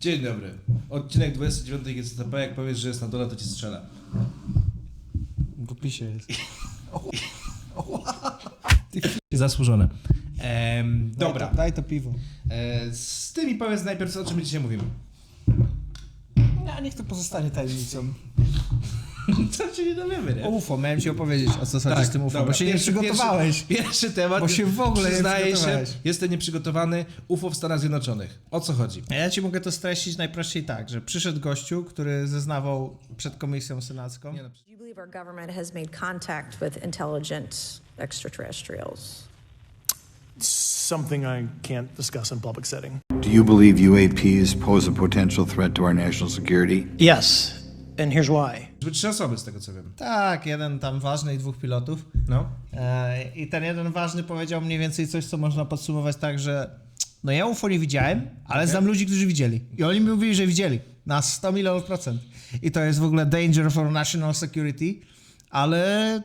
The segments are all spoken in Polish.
Dzień dobry. Odcinek 29 GCTP. Jak powiesz, że jest na dole, to ci strzelę. W opisie jest. Zasłużone. Ehm, dobra. Daj to, daj to piwo. E, z tymi powiedz najpierw, o czym my dzisiaj mówimy. Ja niech to pozostanie tajemnicą. Co się nie dowiemy, nie? O UFO, miałem ci opowiedzieć o co chodzi z tym UFO, dobra. bo się nie Pierwszy- przygotowałeś. Pierwszy, pierwszy temat. Bo się w ogóle nie się, jestem nieprzygotowany. UFO w Stanach Zjednoczonych. O co chodzi? A ja ci mogę to streścić najprościej tak, że przyszedł gościu, który zeznawał przed komisją senacką. Nie, no, Do you believe our government has made contact with intelligent extraterrestrials? something I can't discuss in public setting. Do you believe UAPs pose a potential threat to our national security? Yes, and here's why. Były trzy osoby z tego co wiem. Tak, jeden tam ważny i dwóch pilotów. No. E, I ten jeden ważny powiedział mniej więcej coś, co można podsumować tak, że no ja UFO nie widziałem, ale znam ludzi, którzy widzieli. I oni mi mówili, że widzieli. Na 100 milionów procent. I to jest w ogóle danger for national security, ale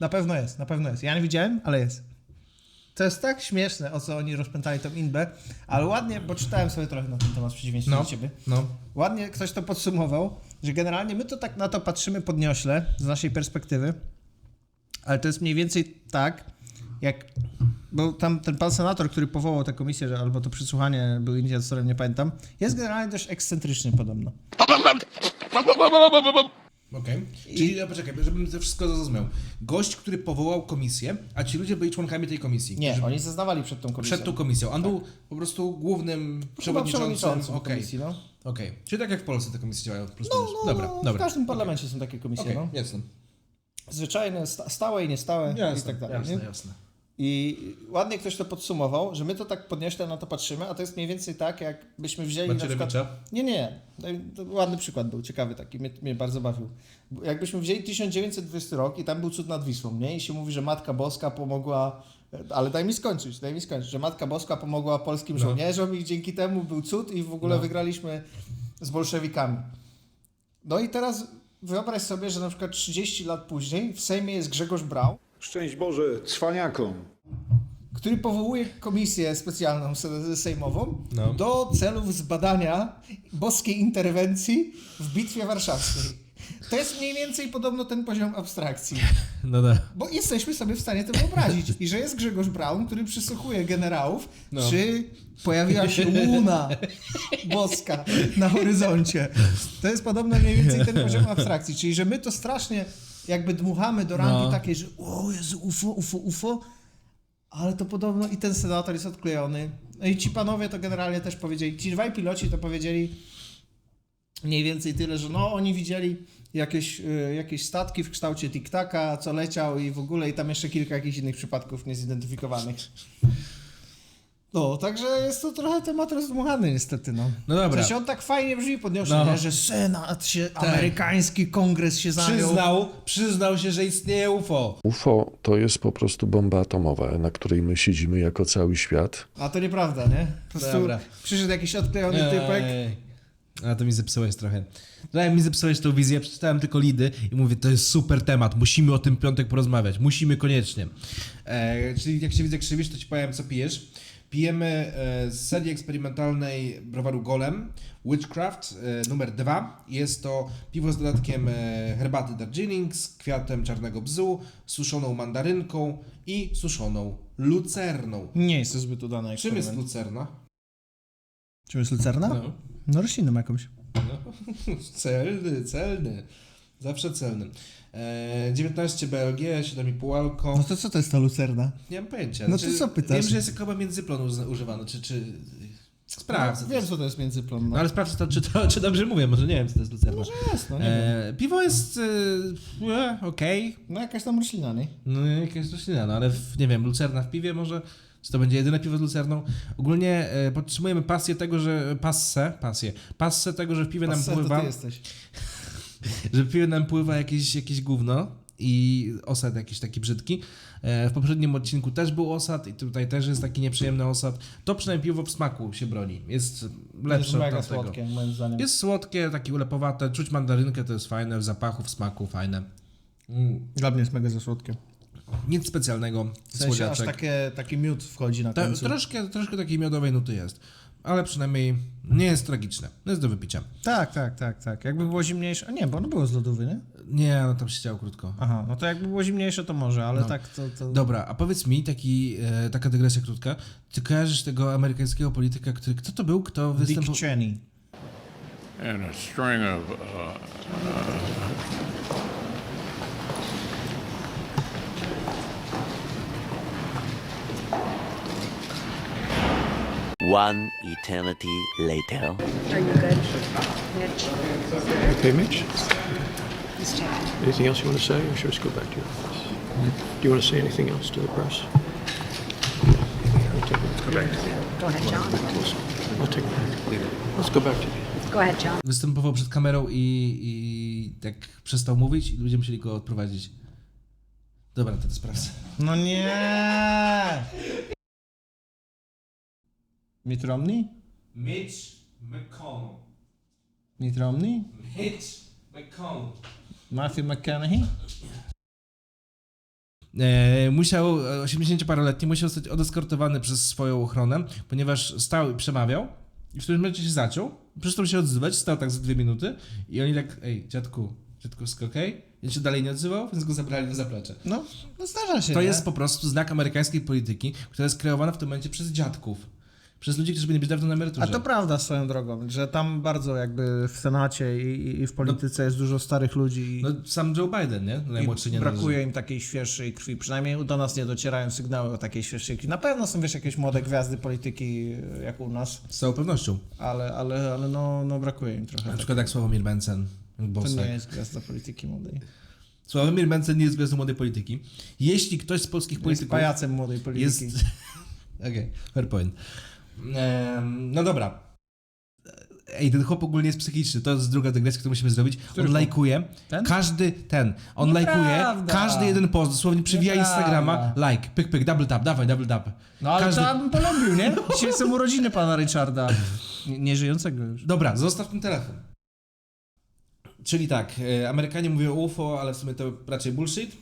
na pewno jest, na pewno jest. Ja nie widziałem, ale jest. To jest tak śmieszne, o co oni rozpętali tą inbę, ale ładnie, bo czytałem sobie trochę na ten temat w przeciwieństwie No. do ciebie. No. Ładnie ktoś to podsumował, że generalnie my to tak na to patrzymy podniośle z naszej perspektywy, ale to jest mniej więcej tak, jak. Bo tam ten pan senator, który powołał tę komisję, że- albo to przesłuchanie był inicjatorem, nie pamiętam, jest generalnie dość ekscentryczny podobno. Okej. Czyli, no, poczekaj, żebym to wszystko zrozumiał. Gość, który powołał komisję, a ci ludzie byli członkami tej komisji. Nie, którzy- oni zeznawali przed tą komisją. Przed tą komisją. On był po prostu głównym przewodniczącym. przewodniczącym Okej. komisji, no. Okej. Czyli tak jak w Polsce te komisje działają. Po prostu No, no, dobra, no, dobra. w każdym parlamencie są takie komisje, Okej, no. jasne. Zwyczajne, sta- stałe i niestałe i Jasne, tak dalej. jasne, nie? jasne. I ładnie ktoś to podsumował, że my to tak podnieśle na to patrzymy, a to jest mniej więcej tak, jakbyśmy wzięli na przykład... Nie, nie. To ładny przykład był, ciekawy taki, mnie, mnie bardzo bawił. Jakbyśmy wzięli 1920 rok i tam był cud nad Wisłą, nie? I się mówi, że Matka Boska pomogła... Ale daj mi skończyć, daj mi skończyć, że Matka Boska pomogła polskim No. żołnierzom i dzięki temu był cud i w ogóle No. wygraliśmy z bolszewikami. No i teraz wyobraź sobie, że na przykład 30 lat później w Sejmie jest Grzegorz Brał, Szczęść Boże cwaniakom. który powołuje komisję specjalną se- sejmową No. do celów zbadania boskiej interwencji w Bitwie Warszawskiej. To jest mniej więcej podobno ten poziom abstrakcji. No tak. Bo jesteśmy sobie w stanie to wyobrazić. I że jest Grzegorz Braun, który przysłuchuje generałów, No. czy pojawiła się łuna boska na horyzoncie. To jest podobno mniej więcej ten poziom abstrakcji. Czyli, że my to strasznie jakby dmuchamy do rangi No. takiej, że o Jezu, UFO, UFO, UFO, ale to podobno i ten senator jest odklejony. No i ci panowie to generalnie też powiedzieli, ci dwaj piloci to powiedzieli mniej więcej tyle, że no oni widzieli jakieś, y, jakieś statki w kształcie tiktaka, co leciał i w ogóle i tam jeszcze kilka jakichś innych przypadków niezidentyfikowanych. No, także jest to trochę temat rozdmuchany niestety, no. No dobra. W sensie on tak fajnie brzmi podniosły, No. nie? że senat się, amerykański kongres się zajął. Przyznał, przyznał się, że istnieje UFO. UFO to jest po prostu bomba atomowa, na której my siedzimy jako cały świat. A to nieprawda, nie? Po prostu Dobra. przyszedł jakiś odklejony typek. Ej. A to mi zepsułeś trochę. Trochę mi zepsułeś tą wizję, przeczytałem tylko lidy i mówię, to jest super temat, musimy o tym piątek porozmawiać, musimy koniecznie. E, czyli jak się widzę krzywisz, to ci powiem, co pijesz. Pijemy e, z serii eksperymentalnej browaru Golem Witchcraft e, numer 2. Jest to piwo z dodatkiem e, herbaty Darjeeling z kwiatem czarnego bzu, suszoną mandarynką i suszoną lucerną. Nie jest to zbyt udane Czym jest lucerna? Czym jest lucerna? No. No rośliną jakąś. No, celny, celny. Zawsze celny. E, 19 BLG, 7,5 alko. No to co to jest ta lucerna? Nie mam pojęcia. No to co pytasz? Wiem, że jest chyba międzyplon uz- używany, czy... czy... Sprawdzę. No, to. wiem, co to jest międzyplon. No No. ale sprawdź, to, czy, to, czy dobrze mówię, może nie wiem, co to jest lucerna. Może jest, no nie wiem. E, piwo jest e, e, okej, No jakaś tam roślina, nie? no jakaś roślina, no ale w, nie wiem, lucerna w piwie może, czy to będzie jedyne piwo z lucerną? Ogólnie e, podtrzymujemy pasję tego, że, passę, pasję, passę tego, że w piwie nam Passé to pływa, ty jesteś. że piwie nam pływa jakieś, jakieś gówno i osad jakiś taki brzydki. E, W poprzednim odcinku też był osad i tutaj też jest taki nieprzyjemny osad. To przynajmniej piwo w smaku się broni. Jest Jest lepsze mega od tego. słodkie, moim zdaniem. Jest słodkie, takie ulepowate, czuć mandarynkę, to jest fajne, w zapachu, w smaku fajne. Mm. Dla mnie jest mega za słodkie. Nic specjalnego, W sensie aż takie, taki miód wchodzi na Ta, końcu. troszkę, troszkę takiej miodowej nuty jest, ale przynajmniej nie jest tragiczne. Jest do wypicia. Tak, tak, tak, tak. Jakby było zimniejsze. A nie, bo ono było z lodówy, nie? Nie, no tam się działo krótko. Aha, no to jakby było zimniejsze, to może, ale No. tak to. to... Dobra, a powiedz mi, taki, e, taka dygresja krótka. Ty kojarzysz tego amerykańskiego polityka, który, kto to był, kto Dick występował... Cheney. and a string of uh, One eternity later. Are you good, Mitch? Okay, Mitch? Anything else you want to say, or should we just go back to your office? Do you want to say anything else to the press? Go back. Go ahead, John. I'll take break. Let's go back to the... Go ahead, John. Występował przed kamerą i, i tak przestał mówić i ludzie musieli go odprowadzić. Dobra, to, to sprawdzę. No nie! Mitt Romney? Mitch McConnell. Mitt Romney? Mitch McConnell. Matthew McConaughey? E, musiał, e, 80-paroletni, musiał zostać odeskortowany przez swoją ochronę, ponieważ stał i przemawiał i w którymś momencie się zaciął, przestał się odzywać, stał tak za dwie minuty i oni tak, ej, dziadku, dziadku, jest okej? I on się dalej nie odzywał, więc go zabrali na zaplecze. No, no zdarza się. To nie? jest po prostu znak amerykańskiej polityki, która jest kreowana w tym momencie przez dziadków. Przez ludzi, którzy byli być dawno na emeryturze. A to prawda swoją drogą, że tam bardzo jakby w Senacie i, i w polityce jest dużo starych ludzi i, No sam Joe Biden, nie? Najmłodszy nie brakuje im takiej świeższej krwi. Przynajmniej do nas nie docierają sygnały o takiej świeższej krwi. Na pewno są wiesz jakieś młode gwiazdy polityki e, jak u nas, Z całą pewnością. ale, ale, ale no, no brakuje im trochę. Na przykład jak Sławomir Mencen. To Bosek. nie jest gwiazda polityki młodej. Sławomir Mencen nie jest gwiazdą młodej polityki. Jeśli ktoś z polskich Jest polityków... pajacem młodej polityki. Jest. Okej, fair point. No dobra. Ej, ten chłop ogólnie jest psychiczny. To jest druga dygresja, którą musimy zrobić. On chłop? lajkuje. Ten? Każdy ten. On Nieprawda. lajkuje każdy jeden post. Dosłownie przywija Nieprawda. Instagrama. Like, pyk, pyk, double tap, dawaj, double tap. No ale Każdy- bym polubił, nie? Dzisiaj są urodziny pana Richarda. Nie, nie żyjącego już. Dobra, zostaw ten telefon. Czyli tak, e, Amerykanie mówią UFO, ale w sumie to raczej bullshit.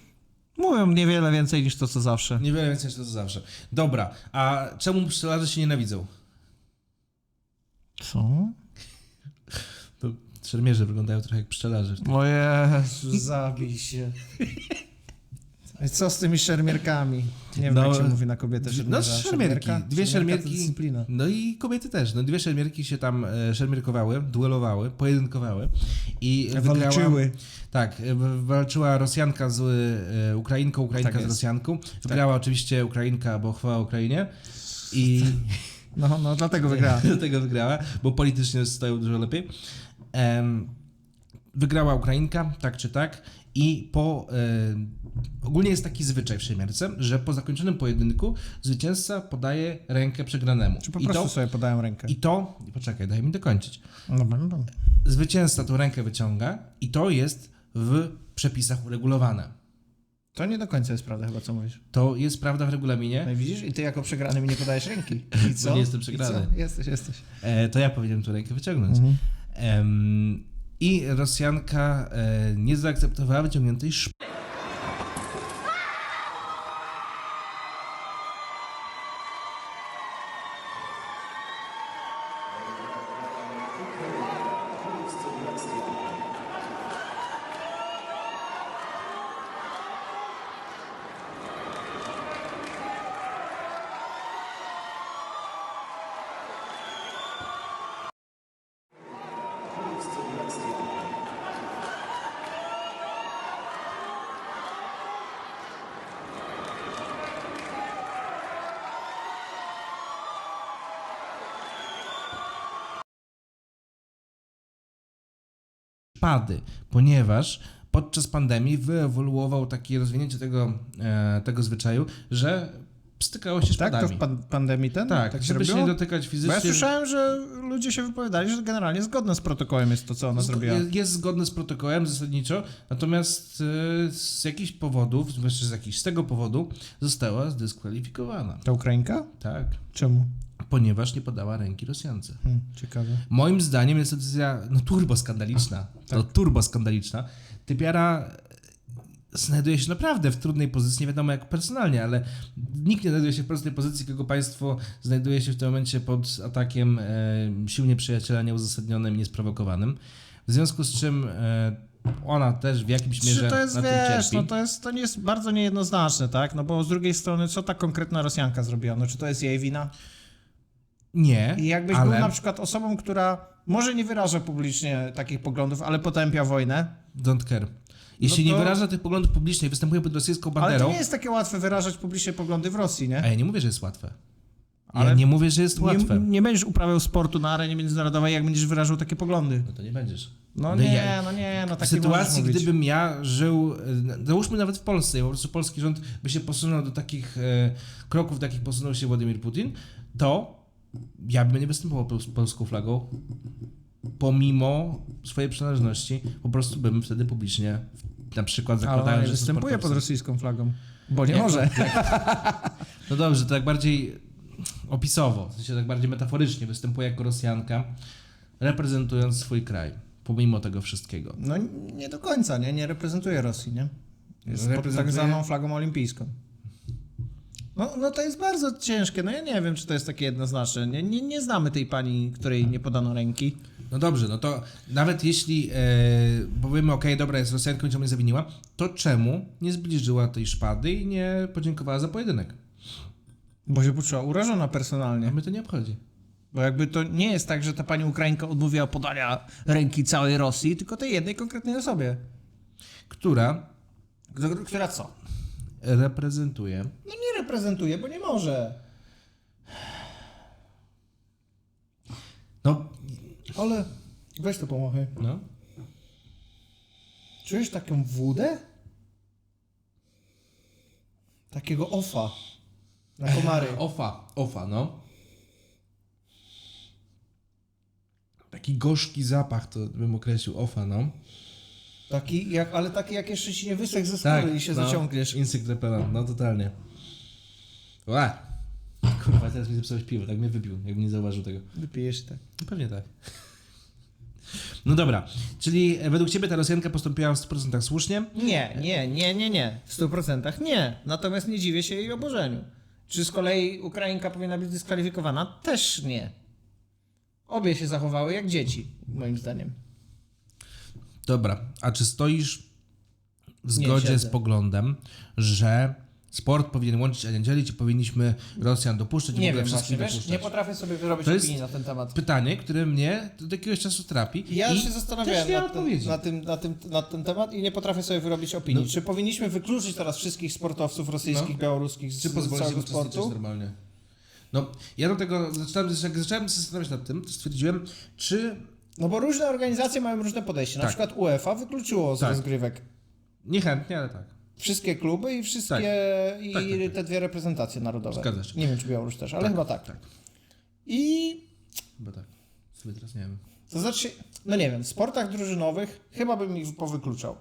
Mówią niewiele więcej niż to, co zawsze. Niewiele więcej niż to co zawsze. Dobra, a czemu pszczelarze się nienawidzą? Co? To szermierze wyglądają trochę jak pszczelarze. O Jezu, zabij się. Co z tymi szermierkami? Nie wiem, No, jak się mówi na kobietę No szermierki, Szermierka? dwie Szermierka to szermierki, no i kobiety też, no dwie szermierki się tam e, szermierkowały, duelowały, pojedynkowały i wygrała, Walczyły. tak, e, walczyła Rosjanka z e, Ukrainką, Ukrainka Tak z. Rosjanką, wygrała oczywiście Ukrainka, bo chwała Ukrainie i No, no, dlatego wygrała. dlatego wygrała, bo politycznie stoją dużo lepiej. Em, wygrała Ukrainka, tak czy tak, i po. E, ogólnie jest taki zwyczaj w Szemierce, że po zakończonym pojedynku zwycięzca podaje rękę przegranemu. Czy po I prostu to, sobie podają rękę? I to. Poczekaj, daj mi dokończyć. No, będą. Zwycięzca tą rękę wyciąga, i to jest w przepisach uregulowane. To nie do końca jest prawda chyba, co mówisz. To jest prawda w regulaminie. No i widzisz? I ty jako przegrany mi nie podajesz ręki. I co? nie jestem przegrany. Jesteś, jesteś. E, to ja powinienem tę rękę wyciągnąć. Em, I Rosjanka e, nie zaakceptowała wyciągniętej szpady. Ponieważ podczas pandemii wyewoluował takie rozwinięcie tego, e, tego zwyczaju, że stykało się Tak? To szpadami. w pan- pandemii ten? tak, tak żeby się nie dotykać Bo fizycznie. ja słyszałem, że ludzie się wypowiadali, że generalnie zgodne z protokołem jest to, co ona zrobiła. Jest, jest zgodne z protokołem zasadniczo, natomiast e, z jakichś powodów, z jakichś z tego powodu, została zdyskwalifikowana. Ta Ukrainka? Tak. Czemu? Ponieważ nie podała ręki Rosjance. Hmm, ciekawe. Moim zdaniem jest to decyzja no, turbo skandaliczna. To Tak. turbo skandaliczna. Typiara znajduje się naprawdę w trudnej pozycji, nie wiadomo jak personalnie, ale nikt nie znajduje się w prostej pozycji, kogo państwo znajduje się w tym momencie pod atakiem e, sił nieprzyjaciela nieuzasadnionym niesprowokowanym. W związku z czym e, ona też w jakimś mierze Czy to jest, na wiesz, no to jest, to nie jest bardzo niejednoznaczne, tak? No bo z drugiej strony, co ta konkretna Rosjanka zrobiła? No czy to jest jej wina? Nie, I jakbyś ale był na przykład osobą, która może nie wyraża publicznie takich poglądów, ale potępia wojnę, don't care. Jeśli No to- nie wyraża tych poglądów publicznie występuje pod rosyjską ale banderą, to nie jest takie łatwe wyrażać publicznie poglądy w Rosji, nie? a ja nie mówię, że jest łatwe. Ja Ale nie mówię, że jest łatwe. Nie, nie będziesz uprawiał sportu na arenie międzynarodowej, jak będziesz wyrażał takie poglądy. No to nie będziesz. No No nie, ja- no nie, no W tak nie sytuacji, gdybym ja żył, e, załóżmy nawet w Polsce, po prostu polski rząd by się posunął do takich e, kroków, do jakich posunął się Władimir Putin, to ja bym nie występował pols- polską flagą, pomimo swojej przynależności, po prostu bym wtedy publicznie, na przykład Ale nie że występuje pod rosyjską flagą, bo nie, Nie, może. No dobrze, to tak bardziej opisowo, w sensie tak bardziej metaforycznie występuje jako Rosjanka, reprezentując swój kraj, pomimo tego wszystkiego. No nie do końca, nie? Nie reprezentuje Rosji, nie? Jest pod Reprezentuje- tak zwaną flagą olimpijską. No, no to jest bardzo ciężkie. No ja nie wiem, czy to jest takie jednoznaczne. Nie, nie, nie znamy tej pani, której nie podano ręki. No dobrze, no to nawet jeśli e, powiemy, okej, dobra, jest Rosjanką, niczemu nie zawiniła, to czemu nie zbliżyła tej szpady i nie podziękowała za pojedynek? Bo się poczuła urażona personalnie. A mnie to nie obchodzi. Bo jakby to nie jest tak, że ta pani Ukrainka odmówiła podania ręki całej Rosji, tylko tej jednej konkretnej osobie. Która Która, która co? reprezentuje No nie reprezentuje, bo nie może. no, Ale weź to pomachaj. no, Czujesz taką wódę? Takiego ofa. Na komary. ofa, ofa, no. Taki gorzki zapach, to bym określił ofa, no. Taki jak, ale taki jak jeszcze ci nie wysech ze skóry i się no, zaciągniesz. Insekt repellent, no totalnie. Ła! Kurwa, teraz mi zepsułeś piwo, tak mnie wypił, jakbym nie zauważył tego. Wypijesz tak. No Pewnie tak. No dobra, czyli według Ciebie ta Rosjanka postąpiła w 100% słusznie? Nie, nie, nie, nie, nie. W 100% nie. Natomiast nie dziwię się jej oburzeniu. Czy z kolei Ukrainka powinna być dyskwalifikowana? Też nie. Obie się zachowały jak dzieci, moim zdaniem. Dobra, a czy stoisz w zgodzie siedzę. z poglądem, że sport powinien łączyć, a nie dzielić i powinniśmy Rosjan dopuszczać i w Nie ogóle wiem wszystkich właśnie, wiesz, dopuszczać? nie potrafię sobie wyrobić To opinii na ten temat. Pytanie, które mnie od jakiegoś czasu trapi Ja i się zastanawiałem nie odpowiedzi. na, tym, na, tym, na ten temat i nie potrafię sobie wyrobić opinii. No. Czy powinniśmy wykluczyć teraz wszystkich sportowców rosyjskich, No. białoruskich z, Czy z całego sportu? normalnie? No, ja do tego zacząłem, jak zacząłem się zastanawiać nad tym, to stwierdziłem, czy No bo różne organizacje mają różne podejście. Na Tak. przykład UEFA wykluczyło z Tak. rozgrywek niechętnie, ale tak. Wszystkie kluby i wszystkie Tak. i Tak, tak, tak. te dwie reprezentacje narodowe. Zgadza się. Nie wiem, czy Białoruś też, ale Tak, chyba tak. tak. I Chyba tak. W sumie teraz nie wiem. to znaczy, no nie wiem, w sportach drużynowych chyba bym ich powykluczał.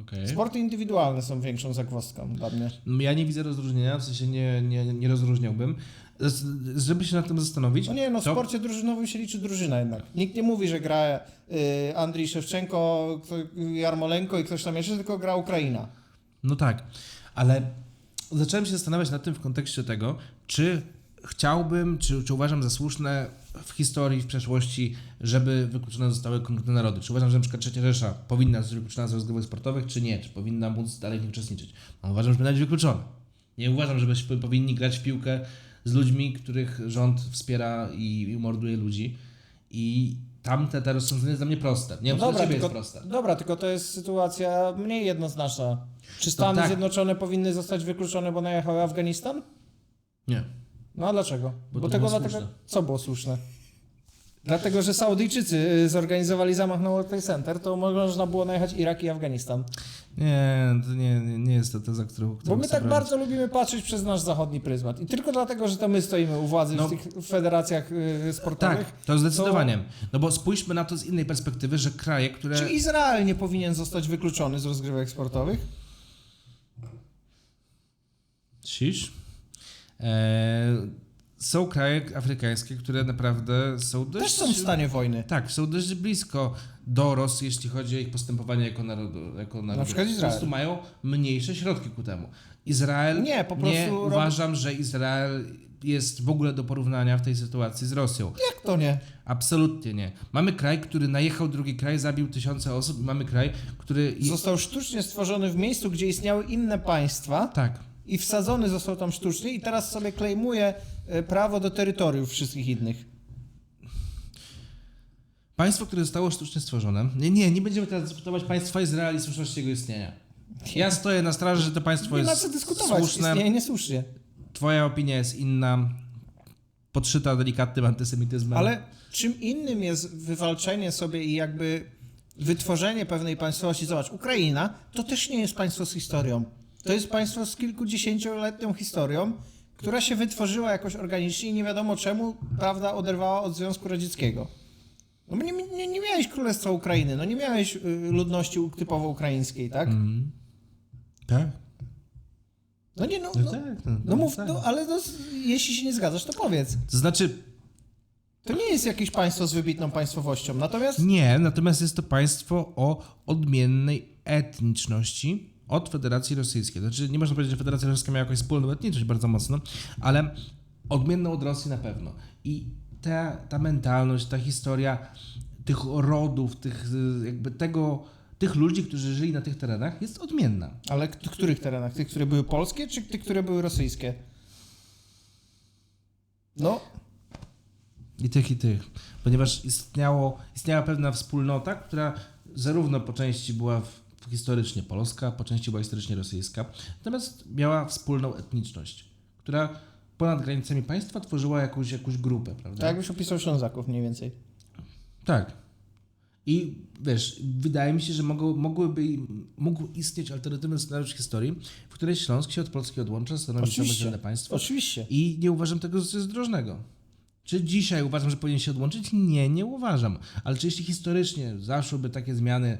Okej. Sporty indywidualne są większą zagwozdką dla mnie. Ja nie widzę rozróżnienia, w sensie nie, nie, nie rozróżniałbym. Żeby się nad tym zastanowić. No nie, no w to- sporcie drużynowym się liczy drużyna jednak. Nikt nie mówi, że gra y, Andrii Szewczenko, Jarmolenko i ktoś tam jeszcze, tylko gra Ukraina. No tak, ale zacząłem się zastanawiać nad tym w kontekście tego, czy chciałbym, czy, czy uważam za słuszne w historii, w przeszłości, żeby wykluczone zostały konkretne narody. Czy uważam, że na przykład Trzecia Rzesza powinna być wykluczona z rozgrywek sportowych, czy nie? Czy powinna móc dalej w nich uczestniczyć? No, uważam, że powinna być wykluczona. Nie uważam, żebyśmy powinni grać w piłkę z ludźmi, których rząd wspiera i, i morduje ludzi. I tamte te rozsądzenie jest dla mnie proste. Nie wiem, No dobra, tylko, jest proste. dobra, tylko to jest sytuacja mniej jednoznaczna. Czy Stany tak. Zjednoczone powinny zostać wykluczone, bo najechały Afganistan? Nie. No a dlaczego? Bo Bo, to tego dlatego, słuszne. co było słuszne? Dlatego, że Saudyjczycy y, zorganizowali zamach na World Trade Center, to można było najechać Irak i Afganistan. Nie, to nie, nie, jest to teza, którą, Bo my tak bardzo lubimy patrzeć przez nasz zachodni pryzmat. I tylko dlatego, że to my stoimy u władzy No. w tych federacjach y, sportowych. Tak, to zdecydowanie. No bo spójrzmy na to z innej perspektywy, że kraje, które... Czy Izrael nie powinien zostać wykluczony z rozgrywek sportowych? Cisz. Eee, są kraje afrykańskie, które naprawdę są dość... Też są w stanie wojny. Tak, są dość blisko do Rosji, jeśli chodzi o ich postępowanie jako narodu. Jako narodu. przykład Po Izrael. prostu mają mniejsze środki ku temu. Izrael, Nie, po prostu rob- uważam, że Izrael jest w ogóle do porównania w tej sytuacji z Rosją. Jak to nie? Absolutnie nie. Mamy kraj, który najechał drugi kraj, zabił tysiące osób i mamy kraj, który... Został sztucznie stworzony w miejscu, gdzie istniały inne państwa Tak. I wsadzony został tam sztucznie i teraz sobie klejmuje e, prawo do terytoriów wszystkich innych. Państwo, które zostało sztucznie stworzone. Nie, nie, nie będziemy teraz dyskutować państwa Izrael i słuszności jego istnienia. Ja stoję na straży, że to państwo Nie ma jest co dyskutować, słuszne. istnieje niesłusznie. Twoja opinia jest inna, podszyta delikatnym antysemityzmem. Ale czym innym jest wywalczenie sobie i jakby wytworzenie pewnej państwowości. Zobacz, Ukraina to też nie jest państwo z historią. To jest państwo z kilkudziesięcioletnią historią, która się wytworzyła jakoś organicznie i nie wiadomo czemu, prawda, oderwała od Związku Radzieckiego. No nie, nie, nie miałeś Królestwa Ukrainy, no nie miałeś y, ludności typowo ukraińskiej, tak? Tak? No nie, no, No no, tak, no, no mów, tak. no, ale no, jeśli się nie zgadzasz, to powiedz. To znaczy, To nie jest jakieś państwo z wybitną państwowością, natomiast nie, natomiast jest to państwo o odmiennej etniczności od Federacji Rosyjskiej. Znaczy, nie można powiedzieć, że Federacja Rosyjska miała jakąś wspólną etniczność bardzo mocno, ale odmienną od Rosji na pewno. I ta, ta mentalność, ta historia tych rodów, tych jakby tego, tych ludzi, którzy żyli na tych terenach jest odmienna. Ale których terenach? Tych, które były polskie, czy tych, które były rosyjskie? No, I tych, i tych. Ponieważ istniało, istniała pewna wspólnota, która zarówno po części była w, historycznie polska, po części była historycznie rosyjska, natomiast miała wspólną etniczność, która ponad granicami państwa tworzyła jakąś, jakąś grupę, prawda? tak jakbyś opisał Ślązaków mniej więcej. Tak. I wiesz, wydaje mi się, że mogło, mogłyby, mógł istnieć alternatywny scenariusz historii, w której Śląsk się od Polski odłącza, stanowi samodzielne państwo. Oczywiście. I nie uważam tego za zdrożnego. Czy dzisiaj uważam, że powinien się odłączyć? Nie, nie uważam. Ale czy jeśli historycznie zaszłyby takie zmiany,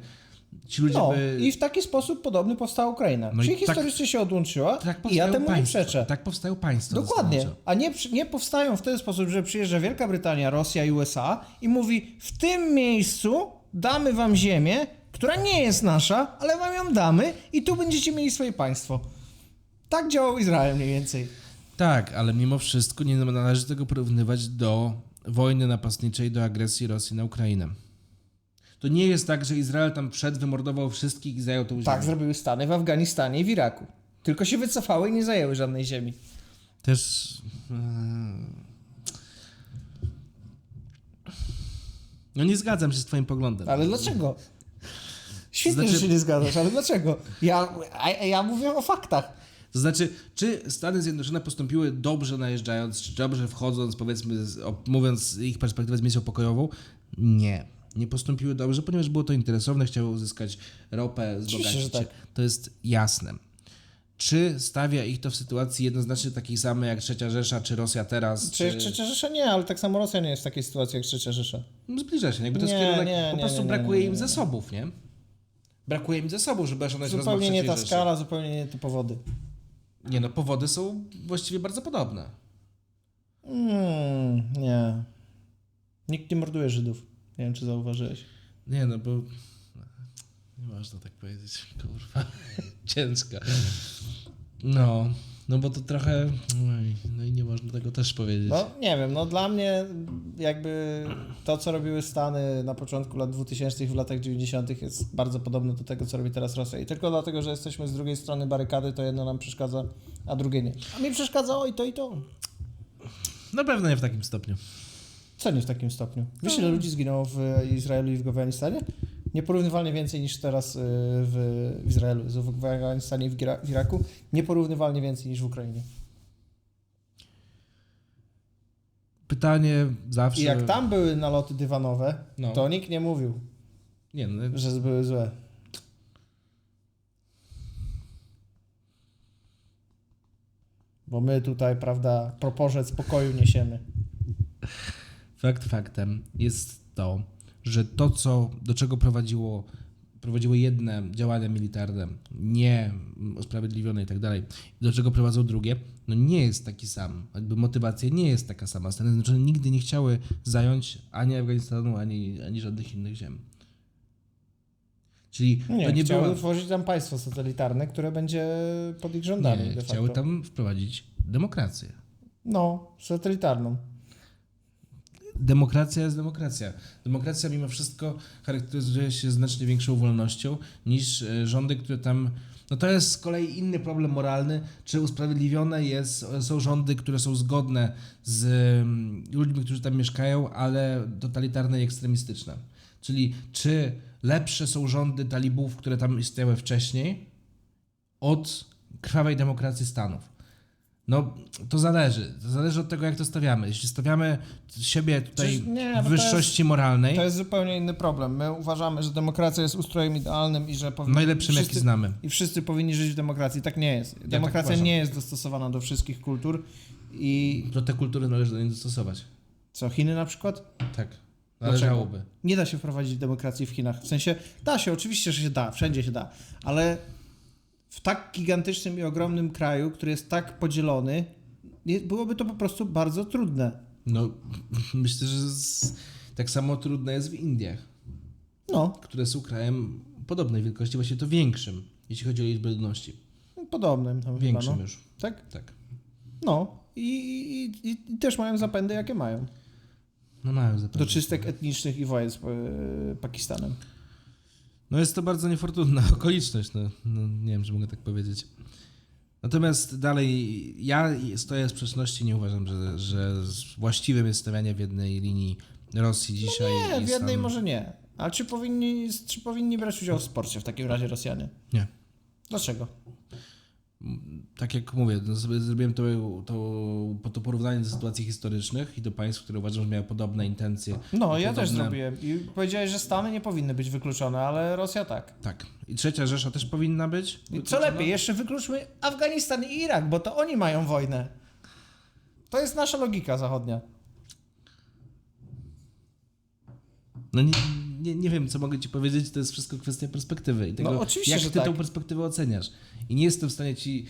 ci ludzie No, by... i w taki sposób podobny powstała Ukraina. No Czyli tak- historycznie się odłączyła tak i ja temu nie państwa. przeczę. Tak powstają państwa. Dokładnie. A nie, nie powstają w ten sposób, że przyjeżdża Wielka Brytania, Rosja i USA i mówi w tym miejscu damy wam ziemię, która nie jest nasza, ale wam ją damy i tu będziecie mieli swoje państwo. Tak działał Izrael mniej więcej. Tak, ale mimo wszystko nie należy tego porównywać do wojny napastniczej, do agresji Rosji na Ukrainę. To nie jest tak, że Izrael tam wszedł, wymordował wszystkich i zajął tą ziemię. Tak zrobiły Stany w Afganistanie i w Iraku. Tylko się wycofały i nie zajęły żadnej ziemi. Też. e, No nie zgadzam się z Twoim poglądem. Ale dlaczego? Świetnie, Znaczy- że się nie zgadzasz, ale dlaczego? Ja, ja mówię o faktach. To znaczy, czy Stany Zjednoczone postąpiły dobrze najeżdżając, czy dobrze wchodząc, powiedzmy, mówiąc ich perspektywę z misją pokojową? Nie. Nie postąpiły dobrze, ponieważ było to interesowne, chciały uzyskać ropę, że się. tak. To jest jasne. Czy stawia ich to w sytuacji jednoznacznie takiej samej jak Trzecia Rzesza, czy Rosja teraz? Czy Trzecia Rzesza nie, ale tak samo Rosja nie jest w takiej sytuacji jak Trzecia Rzesza. No, Zbliża się, jakby to jest Nie, kierunek, nie, po prostu nie, brakuje im zasobów, nie? Brakuje im zasobów, żeby osiągnąć rozmach Zupełnie nie ta Rzeszy. skala, zupełnie nie te powody. Nie no, powody są właściwie bardzo podobne. Mm, nie. Nikt nie morduje Żydów. Nie wiem, czy zauważyłeś. Nie no, bo... Nie można tak powiedzieć, kurwa. Ciężka. No, no bo to trochę... Oj, no i nie można tego też powiedzieć. No, nie wiem, no dla mnie jakby to, co robiły Stany na początku lat 2000 w latach 90. jest bardzo podobne do tego, co robi teraz Rosja. I tylko dlatego, że jesteśmy z drugiej strony barykady, to jedno nam przeszkadza, a drugie nie. A mi przeszkadza oj to i to. Na pewno nie w takim stopniu. Co nie w takim stopniu? Wiesz, ile ludzi zginęło w Izraelu i w Afganistanie? Nieporównywalnie więcej niż teraz y, w w Izraelu, w Afganistanie i w Gira- w Iraku. Nieporównywalnie więcej niż w Ukrainie. Pytanie zawsze... I jak tam były naloty dywanowe, No. to nikt nie mówił, Nie no, że były złe. Bo my tutaj, prawda, proporzec pokoju niesiemy. Fakt faktem jest to, że to, co, do czego prowadziło prowadziły jedne działania militarne, nie usprawiedliwione i tak dalej, do czego prowadzą drugie, no nie jest taki sam. Jakby motywacja nie jest taka sama. Stany Zjednoczone nigdy nie chciały zająć ani Afganistanu, ani, ani żadnych innych ziem. Czyli Nie, to nie chciały tworzyć tam państwo satelitarne, które będzie pod ich rządami Nie, chciały tam wprowadzić demokrację. No, satelitarną. Demokracja jest demokracja. Demokracja mimo wszystko charakteryzuje się znacznie większą wolnością niż e, rządy, które tam. No to jest z kolei inny problem moralny, czy usprawiedliwione jest, są rządy, które są zgodne z mm, ludźmi, którzy tam mieszkają, ale totalitarne i ekstremistyczne. Czyli czy lepsze są rządy talibów, które tam istniały wcześniej, od krwawej demokracji Stanów. No, to zależy. To zależy od tego, jak to stawiamy. Jeśli stawiamy siebie tutaj nie, bo w to wyższości jest- moralnej, To jest zupełnie inny problem. My uważamy, że demokracja jest ustrojem idealnym i że powinni... najlepszym, jaki znamy. I wszyscy powinni żyć w demokracji. Tak nie jest. tak Demokracja uważam. nie jest dostosowana do wszystkich kultur i To te kultury należy do niej dostosować. co, Chiny na przykład? Tak. Należałoby. Nie da się wprowadzić demokracji w Chinach. W sensie, da się, oczywiście, że się da, wszędzie się da, ale w tak gigantycznym i ogromnym kraju, który jest tak podzielony, byłoby to po prostu bardzo trudne. No, myślę, że z, tak samo trudne jest w Indiach, No, które są krajem podobnej wielkości, właściwie to większym, jeśli chodzi o liczbę ludności. podobnym tam Większym chyba, no. już. Tak? Tak. No. I, i, i, też mają zapędy, jakie mają. No mają Do zapewne. czystek etnicznych i wojen z e, Pakistanem. No jest to bardzo niefortunna okoliczność, no, no nie wiem, czy mogę tak powiedzieć. Natomiast dalej, ja stoję w sprzeczności, nie uważam, że, że właściwym jest stawianie w jednej linii Rosji dzisiaj. Nie, i w jednej Stanów. może nie. A czy powinni, czy powinni brać udział w sporcie w takim razie Rosjanie? Nie. Dlaczego? Tak jak mówię, no zrobiłem to, to, to porównanie do sytuacji historycznych i do państw, które uważam, że miały podobne intencje. No, ja też zrobiłem. I powiedziałeś, że Stany nie powinny być wykluczone, ale Rosja tak. Tak. I trzecia Rzesza też powinna być. I co lepiej, jeszcze wykluczmy Afganistan i Irak, bo to oni mają wojnę. To jest nasza logika zachodnia. No nie, nie, nie wiem, co mogę ci powiedzieć, to jest wszystko kwestia perspektywy i tego, No, oczywiście, jak że ty tak. tą perspektywę oceniasz. I nie jestem w stanie ci,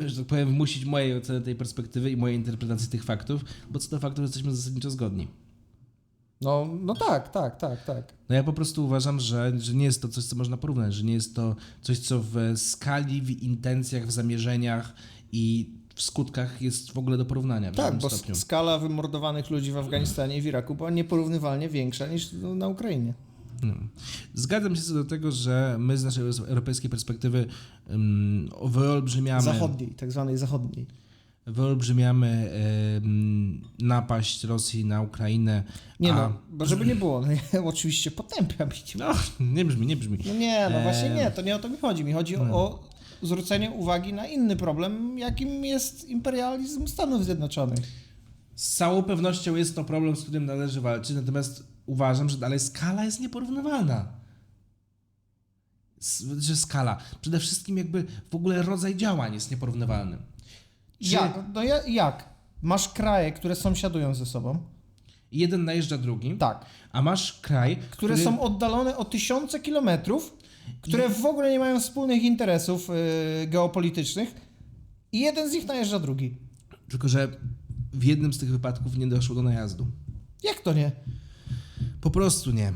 e, że tak powiem, wmusić mojej oceny tej perspektywy i mojej interpretacji tych faktów, bo co do faktów jesteśmy zasadniczo zgodni. No, no tak, tak, tak, tak. No ja po prostu uważam, że, że nie jest to coś, co można porównać, że nie jest to coś, co w skali, w intencjach, w zamierzeniach i w skutkach jest w ogóle do porównania w Tak, bo stopniu. skala wymordowanych ludzi w Afganistanie i w Iraku była nieporównywalnie większa niż no, na Ukrainie. No. Zgadzam się co do tego, że my z naszej europejskiej perspektywy um, wyolbrzymiamy, Zachodniej, tak zwanej zachodniej. wyolbrzymiamy napaść Rosji na Ukrainę. Nie a, no, bo żeby nie było, no ja oczywiście potępiam. No, nie brzmi, nie brzmi. No nie, no właśnie nie, to nie o to mi chodzi. Mi chodzi o, o zwrócenie uwagi na inny problem, jakim jest imperializm Stanów Zjednoczonych. Z całą pewnością jest to problem, z którym należy walczyć, natomiast uważam, że dalej skala jest nieporównywalna. Że skala. Przede wszystkim jakby w ogóle rodzaj działań jest nieporównywalny. Czy Jak? No ja, jak? Masz kraje, które sąsiadują ze sobą, jeden najeżdża drugim, tak, a masz kraj, które który... są oddalone o tysiące kilometrów, które w ogóle nie mają wspólnych interesów yy, geopolitycznych i jeden z nich najeżdża drugi. Tylko, że w jednym z tych wypadków nie doszło do najazdu. Jak to nie? Po prostu nie.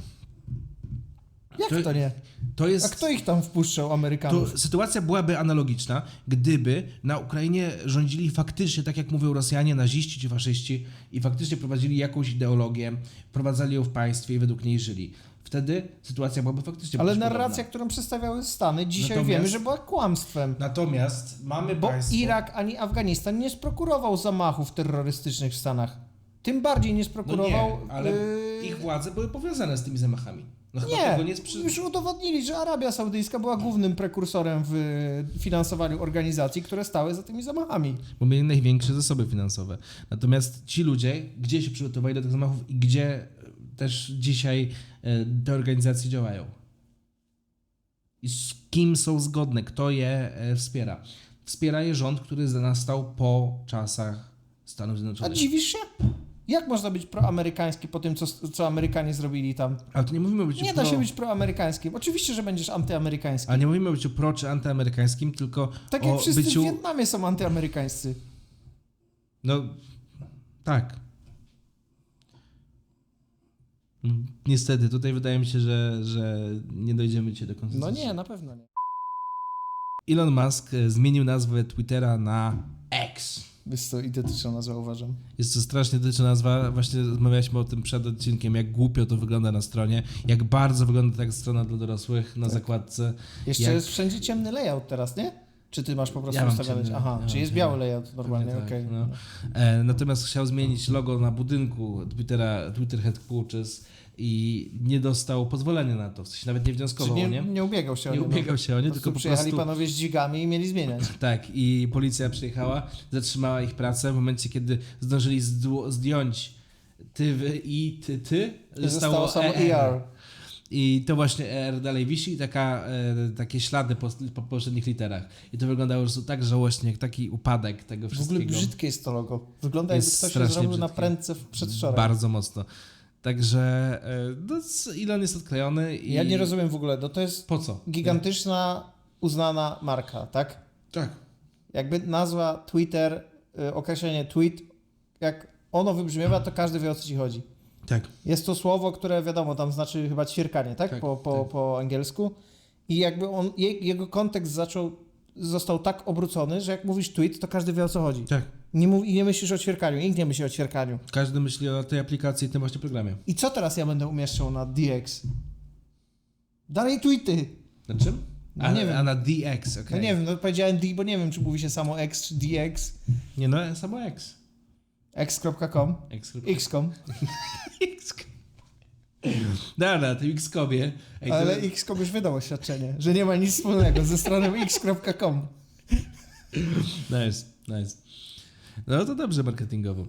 Jak To- to nie? To jest... A kto ich tam wpuszczał, Amerykanów? To sytuacja byłaby analogiczna, gdyby na Ukrainie rządzili faktycznie, tak jak mówią Rosjanie, naziści czy faszyści i faktycznie prowadzili jakąś ideologię, wprowadzali ją w państwie i według niej żyli. Wtedy sytuacja byłaby faktycznie Ale narracja, podobna. którą przedstawiały Stany, dzisiaj Natomiast- wiemy, że była kłamstwem. Natomiast mamy Bo państwo... Irak ani Afganistan nie sprokurował zamachów terrorystycznych w Stanach. Tym bardziej nie No sprokurował. nie, ale yy, ich władze były powiązane z tymi zamachami. No Nie, nie sprzy... już udowodnili, że Arabia Saudyjska była głównym prekursorem w finansowaniu organizacji, które stały za tymi zamachami. bo mieli największe zasoby finansowe. Natomiast ci ludzie, gdzie się przygotowali do tych zamachów i gdzie też dzisiaj e, te organizacje działają? I z kim są zgodne? Kto je e, wspiera? Wspiera je rząd, który nastał po czasach Stanów A Zjednoczonych. dziwisz się? Jak można być proamerykański po tym, co, co Amerykanie zrobili tam? Ale to nie mówimy o byciu Nie pro... da się być proamerykańskim. Oczywiście, że będziesz antyamerykański. Ale nie mówimy o byciu pro czy antyamerykańskim, tylko Tak o jak wszyscy byciu... w Wietnamie są antyamerykańscy. No, tak. Mm, Niestety, tutaj wydaje mi się, że, że nie dojdziemy dzisiaj do końca. No nie, na pewno nie. Elon Musk e, zmienił nazwę Twittera na X. Jest to identyczna nazwa, uważam. Jest to strasznie dyczna nazwa. Właśnie rozmawialiśmy o tym przed odcinkiem, jak głupio to wygląda na stronie, jak bardzo wygląda tak strona dla dorosłych na zakładce. Jeszcze jak... jest wszędzie ciemny layout teraz, nie? Czy ty masz po prostu Ja ciemny, Aha, ja czy jest biały layout normalnie, Pewnie okej. tak, no. E, natomiast chciał zmienić logo na budynku Twittera, Twitter Headquarters i nie dostał pozwolenia na to. W sensie nawet nie wnioskował, nie, nie? nie ubiegał się o Nie nie, ubiegał się o nie, Po tylko prostu po przyjechali prostu... panowie z dźwigami i mieli zmieniać. Tak, i policja przyjechała, zatrzymała ich pracę w momencie, kiedy zdążyli zdjąć ty, i ty, ty, Zostało samo ER. I to właśnie ER dalej wisi i taka, e, takie ślady po, po poprzednich literach. I to wyglądało po prostu tak żałośnie, jak taki upadek tego W ogóle wszystkiego. brzydkie jest to logo. Wygląda jakby Jest ktoś je strasznie zrobił na brzydkie. prędce w- przedwczoraj. Bardzo mocno. Także e, no, Elon jest odklejony i... Ja nie rozumiem w ogóle, no to jest Po co? gigantyczna, uznana marka, tak? Tak. Jakby nazwa Twitter, y, określenie tweet, jak ono wybrzmiewa, to każdy wie o co ci chodzi. Tak. Jest to słowo, które wiadomo, tam znaczy chyba ćwierkanie, tak? Tak, po, po, tak. po angielsku. I jakby on, je, jego kontekst zaczął, został tak obrócony, że jak mówisz tweet, to każdy wie o co chodzi. Tak. Nie, mów, I nie myślisz o ćwierkaniu, nikt nie myśli o ćwierkaniu. Każdy myśli o tej aplikacji i tym właśnie programie. I co teraz ja będę umieszczał na DX? Dalej tweety. Na czym? No a, nie wiem. a na DX, okej. No nie wiem, no powiedziałem D, bo nie wiem, czy mówi się samo X czy DX. Nie no, samo X. X.com. X.com. X. Dobra, tym X-kobie. Ej, to- Ale X.com już wydał oświadczenie, że nie ma nic wspólnego ze stroną X.com. Nice, nice. No to dobrze marketingowo.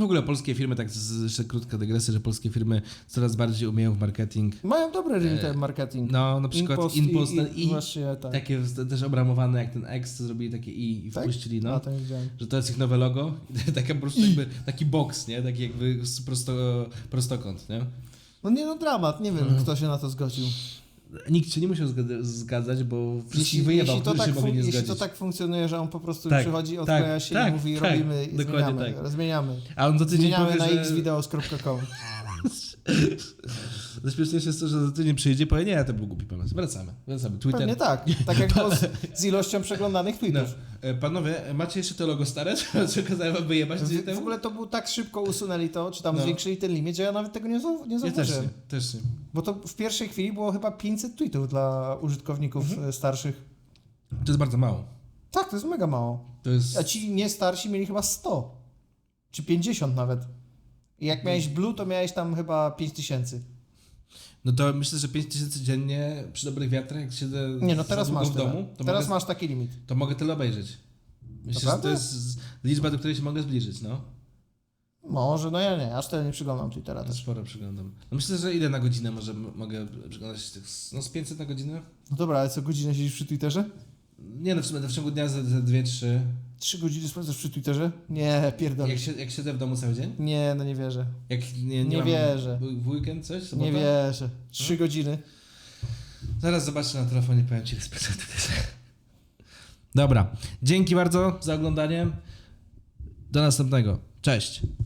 W ogóle polskie firmy, tak z- jeszcze krótka dygresja, że polskie firmy coraz bardziej umieją w marketing. Mają dobry real-time marketing. No, na przykład Impost Impost, i, i, właśnie tak. takie też obramowane jak ten X, co zrobili takie i i Tak? wpuścili, no. A, to nie widziałem. Że to jest ich nowe logo. I taka po prostu jakby, taki box, nie? Taki jakby s- prosto, prostokąt, nie? No nie no, dramat, nie wiem, Mhm. kto się na to zgodził. Nikt się nie musiał zgad- zgadzać, bo wszystkich Jeśli, wyjebał, jeśli, to tak, się mogli nie jeśli zgodzić. to tak funkcjonuje, że on po prostu Tak, przychodzi, tak, odkleja się tak, i mówi, tak, robimy, i dokładnie zmieniamy, tak. zmieniamy. A on za tydzień Zmieniamy powie, na że... xvideos.com. Najśmieszniejsze jest to, że za tydzień przyjdzie i powie, nie, to był głupi pomysł. Wracamy, wracamy. Twitter. Pewnie tak, tak jak było z, z ilością przeglądanych No. tweetów. E, Panowie, macie jeszcze to logo stare, co kazałem wam wyjebać W, w ogóle to był tak szybko usunęli to, czy tam No. zwiększyli ten limit, że ja nawet tego nie, nie Ja też nie, zauważyłem. też nie. Bo to w pierwszej chwili było chyba 500 tweetów dla użytkowników Mhm. e, starszych. To jest bardzo mało. Tak, to jest mega mało. To jest... A ci nie starsi mieli chyba 100. Czy 50 nawet. I jak miałeś blue, to miałeś tam chyba 5000. No to myślę, że 5000 dziennie przy dobrych wiatrach, jak siedzę Nie, no teraz masz w tyle. domu, to, Teraz mogę, masz taki limit. to mogę tyle obejrzeć. Myślę, że to Naprawdę? jest z- liczba, do której się mogę zbliżyć, no. Może, no ja nie, aż tyle nie przyglądam Twittera To też. sporo przyglądam. No myślę, że ile na godzinę może m- mogę przyglądać tych, no z 500 na godzinę? No dobra, ale co godzinę siedzisz przy Twitterze? Nie no, w sumie w ciągu dnia za, za 2-3. Trzy godziny spędzasz przy Twitterze? Nie, pierdolę. Jak, się, jak siedzę w domu cały dzień? Nie, no nie wierzę. Jak nie, nie, Nie mam wierzę. W, weekend coś? Sobota? Nie wierzę. Trzy godziny. Zaraz zobaczę na telefonie, powiem ci, wtedy. Dobra, dzięki bardzo za oglądanie. Do następnego. Cześć.